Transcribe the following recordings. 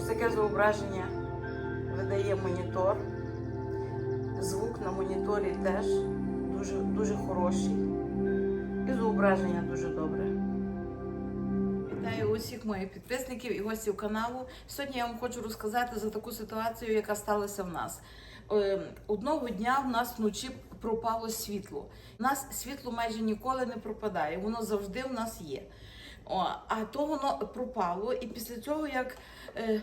Ось таке зображення видає монітор. Звук на моніторі теж дуже, дуже хороший. І зображення дуже добре. Вітаю усіх моїх підписників і гостів каналу. Сьогодні я вам хочу розказати за таку ситуацію, яка сталася в нас. Е, Одного дня в нас вночі пропало світло. У нас світло майже ніколи не пропадає, воно завжди в нас є. А то воно пропало, і після цього, як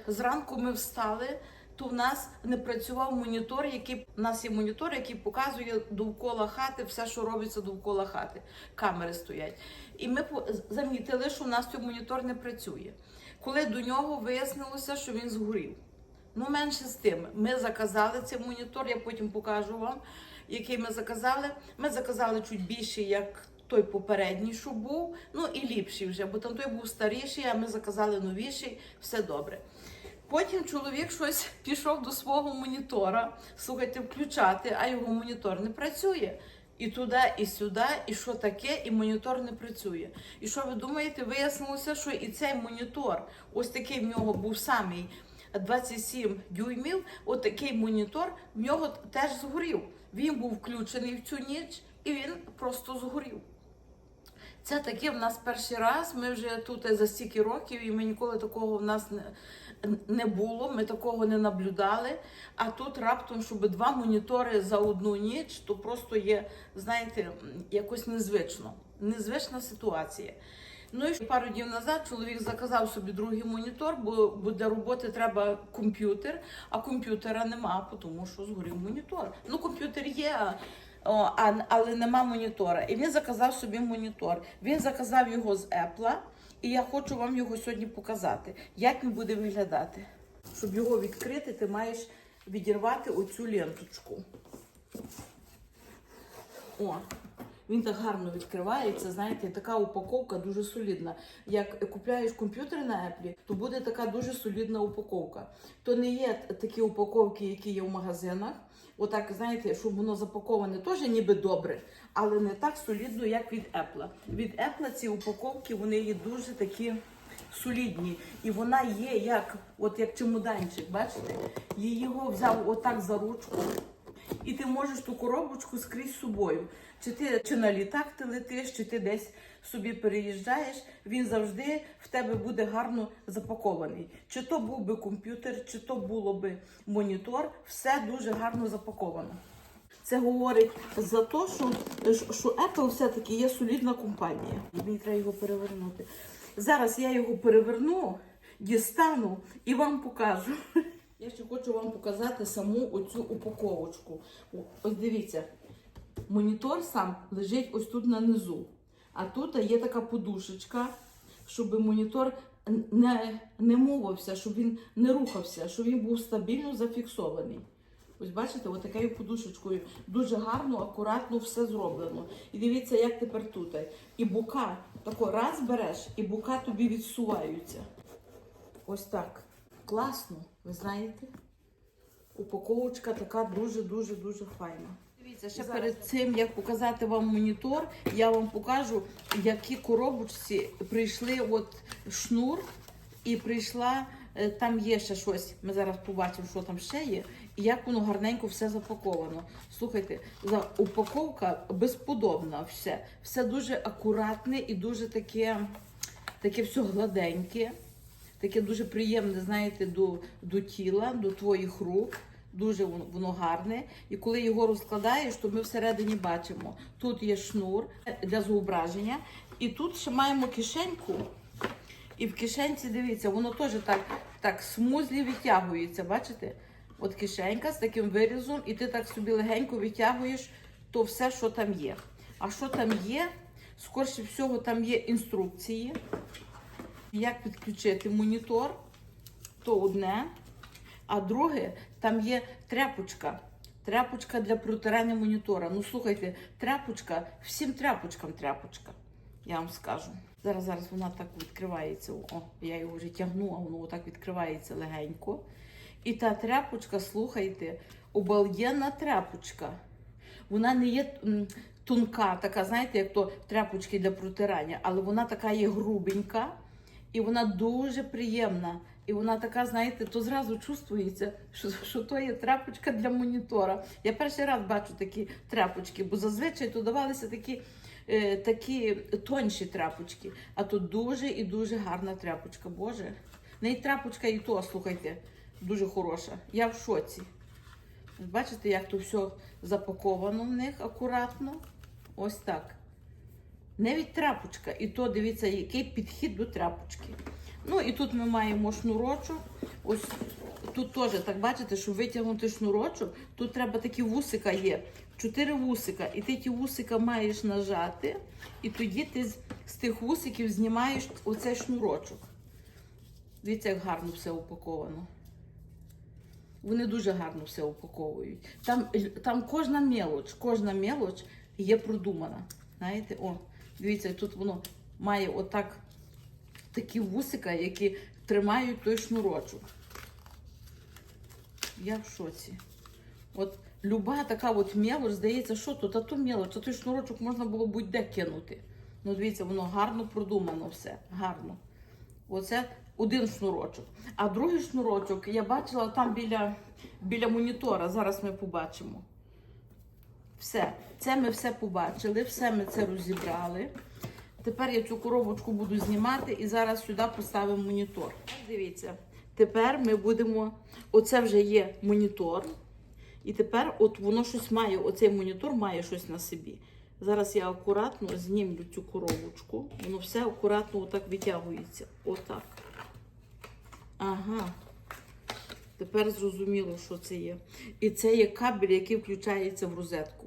зранку ми встали, то в нас не працював монітор, який у нас є монітор, який показує довкола хати все, що робиться довкола хати. Камери стоять. І ми замітили, що у нас той монітор не працює. Коли до нього вияснилося, що він згорів. Ну, менше з тим, ми заказали цей монітор, я потім покажу вам, який ми заказали. Ми заказали чуть більше, як той попередній, що був, ну і ліпший вже, бо там той був старіший, а ми заказали новіший, все добре. Потім чоловік щось пішов до свого монітора, слухайте, включати, а його монітор не працює. І туди, і сюди, і що таке, і монітор не працює. І що ви думаєте? Вияснилося, що і цей монітор, ось такий в нього був самий 27 дюймів, от такий монітор в нього теж згорів. Він був включений в цю ніч, і він просто згорів. Це таке в нас перший раз. Ми вже тут за стільки років, і ми ніколи такого в нас не, було. Ми такого не наблюдали. А тут раптом, щоб два монітори за одну ніч, то просто є, знаєте, якось незвично. Незвична ситуація. Ну і пару днів назад чоловік заказав собі другий монітор, бо, бо для роботи треба комп'ютер, а комп'ютера нема, тому що згорів монітор. Ну, комп'ютер є. а- але нема монітора. І він заказав собі монітор. Він заказав його з Apple, і я хочу вам його сьогодні показати, як він буде виглядати. Щоб його відкрити, ти маєш відірвати оцю ленточку. О, він так гарно відкривається. Знаєте, така упаковка дуже солідна. Як купляєш комп'ютер на Apple, то буде така дуже солідна упаковка. То не є такі упаковки, які є в магазинах. Отак, знаєте, щоб воно запаковане теж ніби добре, але не так солідно, як від Apple. Від Apple ці упаковки вони є дуже такі солідні. І вона є як, от як чемоданчик, бачите? Я його взяв отак за ручку. І ти можеш ту коробочку скрізь з собою. Чи ти чи на літак ти летиш, чи ти десь собі переїжджаєш, він завжди в тебе буде гарно запакований. Чи то був би комп'ютер, чи то було би монітор, все дуже гарно запаковано. Це говорить за те, що, що Apple все-таки є солідна компанія. Мені треба його перевернути. Зараз я його переверну, дістану і вам покажу. Я ще хочу вам показати саму оцю упаковочку. Ось дивіться, монітор сам лежить ось тут на низу. А тут є така подушечка, щоб монітор не, не мовився, щоб він не рухався, щоб він був стабільно зафіксований. Ось бачите, от такою подушечкою дуже гарно, акуратно все зроблено. І дивіться, як тепер тут. І бука тако раз береш, і бука тобі відсуваються. Ось так. Класно, ви знаєте? Упаковочка така дуже-дуже дуже файна. Дивіться, ще перед цим, як показати вам монітор, я вам покажу, які коробочці прийшли от шнур, і прийшла, е, там є ще щось. Ми зараз побачимо, що там ще є, і як воно гарненько все запаковано. Слухайте, за упаковка безподобна, все. Все дуже акуратне і дуже таке, таке все гладеньке. Таке дуже приємне, знаєте, до, до тіла, до твоїх рук. Дуже воно, гарне. І коли його розкладаєш, то ми всередині бачимо. Тут є шнур для зображення, і тут ще маємо кишеньку. І в кишенці, дивіться, воно теж так, так смузлі відтягується. Бачите? От кишенька з таким вирізом, і ти так собі легенько відтягуєш то все, що там є. А що там є? Скорше всього, там є інструкції як підключити монітор, то одне, а друге, там є тряпочка. Тряпочка для протирання монітора. Ну, слухайте, тряпочка, всім тряпочкам тряпочка, я вам скажу. Зараз, зараз вона так відкривається. О, я його вже тягну, а воно так відкривається легенько. І та тряпочка, слухайте, обалденна тряпочка. Вона не є тонка, така, знаєте, як то тряпочки для протирання, але вона така є грубенька. І вона дуже приємна. І вона така, знаєте, то зразу чувствується, що, що то є тряпочка для монітора. Я перший раз бачу такі тряпочки, бо зазвичай то давалися такі, е, такі тонші тряпочки. А тут дуже і дуже гарна тряпочка. Боже. Не тряпочка і то, слухайте, дуже хороша. Я в шоці. Бачите, як то все запаковано в них акуратно. Ось так. Навіть тряпочка. І то дивіться, який підхід до тряпочки. Ну і тут ми маємо шнурочок. Ось тут теж так бачите, щоб витягнути шнурочок, тут треба такі вусика є. Чотири вусика. І ти ті вусика маєш нажати, і тоді ти з, з тих вусиків знімаєш оцей шнурочок. Дивіться, як гарно все упаковано. Вони дуже гарно все упаковують. Там, там кожна мелоч, кожна мелоч є продумана. Знаєте, о, дивіться, тут воно має отак такі вусика, які тримають той шнурочок. Я в шоці. От люба така от мелоч, здається, що тут, а то мелоч, а той шнурочок можна було будь-де кинути. Ну, дивіться, воно гарно продумано все. Гарно. Оце один шнурочок. А другий шнурочок я бачила там біля, біля монітора. Зараз ми побачимо. Все, це ми все побачили, все ми це розібрали. Тепер я цю коробочку буду знімати і зараз сюди поставимо монітор. Дивіться, тепер ми будемо. Оце вже є монітор. І тепер от воно щось має, оцей монітор має щось на собі. Зараз я акуратно знімлю цю коробочку. Воно все акуратно отак витягується. Отак. Ага. Тепер зрозуміло, що це є. І це є кабель, який включається в розетку.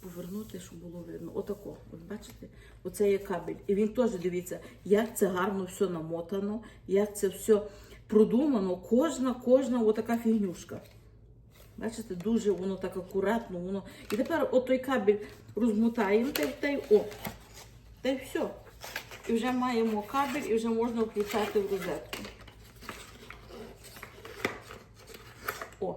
Повернути, щоб було видно. Отако. От бачите? Оце є кабель. І він теж дивіться, як це гарно все намотано, як це все продумано. Кожна, кожна отака фігнюшка. Бачите, дуже воно так акуратно, воно. І тепер от той кабель розмотаємо та й та й о. Та й все. І вже маємо кабель, і вже можна включати в розетку. О.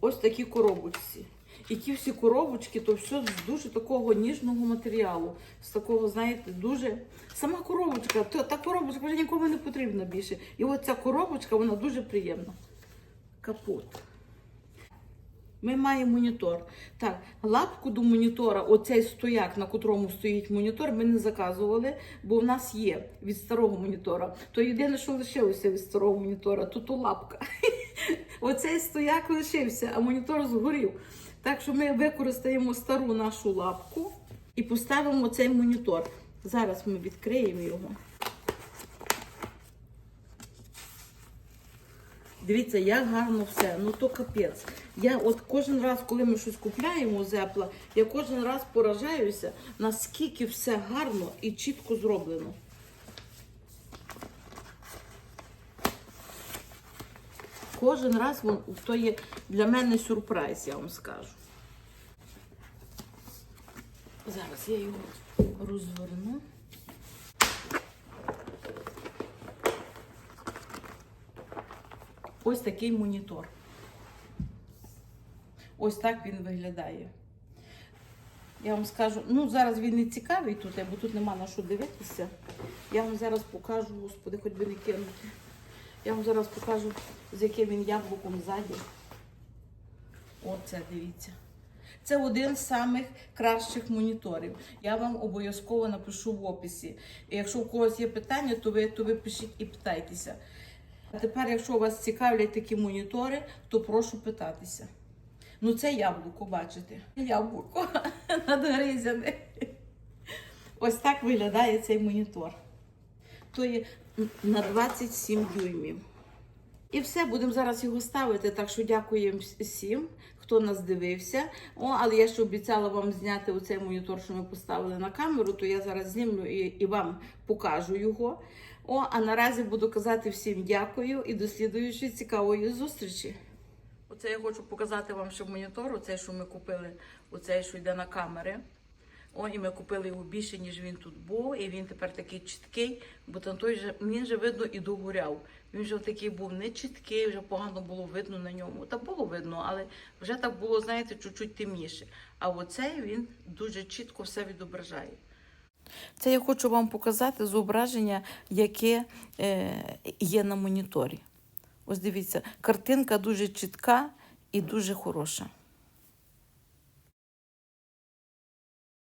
Ось такі коробочці. І ті всі коробочки, то все з дуже такого ніжного матеріалу. З такого, знаєте, дуже. Сама коробочка, то, та коробочка вже нікому не потрібна більше. І от ця коробочка, вона дуже приємна. Капот. Ми маємо монітор. Так, лапку до монітора, оцей стояк, на котрому стоїть монітор, ми не заказували, бо в нас є від старого монітора. То єдине, що лишилося від старого монітора, то то лапка. Оцей стояк лишився, а монітор згорів. Так що ми використаємо стару нашу лапку і поставимо цей монітор. Зараз ми відкриємо його. Дивіться, як гарно все. Ну то капець. Я от кожен раз, коли ми щось купляємо з я кожен раз поражаюся, наскільки все гарно і чітко зроблено. Кожен раз вон, то є для мене сюрприз, я вам скажу. Зараз я його розверну. Ось такий монітор. Ось так він виглядає. Я вам скажу, ну зараз він не цікавий тут, бо тут нема на що дивитися. Я вам зараз покажу, господи, хоч би не кинути. Я вам зараз покажу, з яким він яблуком ззаді. Оце дивіться. Це один з самих кращих моніторів. Я вам обов'язково напишу в описі. І якщо у когось є питання, то ви, то ви пишіть і питайтеся. А тепер, якщо вас цікавлять такі монітори, то прошу питатися. Ну, це яблуко, бачите? Яблуко надгризяне. Ось так виглядає цей монітор. То є на 27 дюймів. І все, будемо зараз його ставити. Так що дякуємо всім, хто нас дивився. О, але я ще обіцяла вам зняти оцей монітор, що ми поставили на камеру, то я зараз знімлю і, і вам покажу його. О, а наразі буду казати всім дякую і до слідуючої цікавої зустрічі. Оце я хочу показати вам ще монітор, оцей, що ми купили, оцей, що йде на камери. О, і ми купили його більше, ніж він тут був, і він тепер такий чіткий, бо там той же, він же видно і догоряв. Він вже такий був не чіткий, вже погано було видно на ньому. Та було видно, але вже так було, знаєте, чуть-чуть темніше. А оцей він дуже чітко все відображає. Це я хочу вам показати зображення, яке е, є на моніторі. Ось дивіться, картинка дуже чітка і дуже хороша.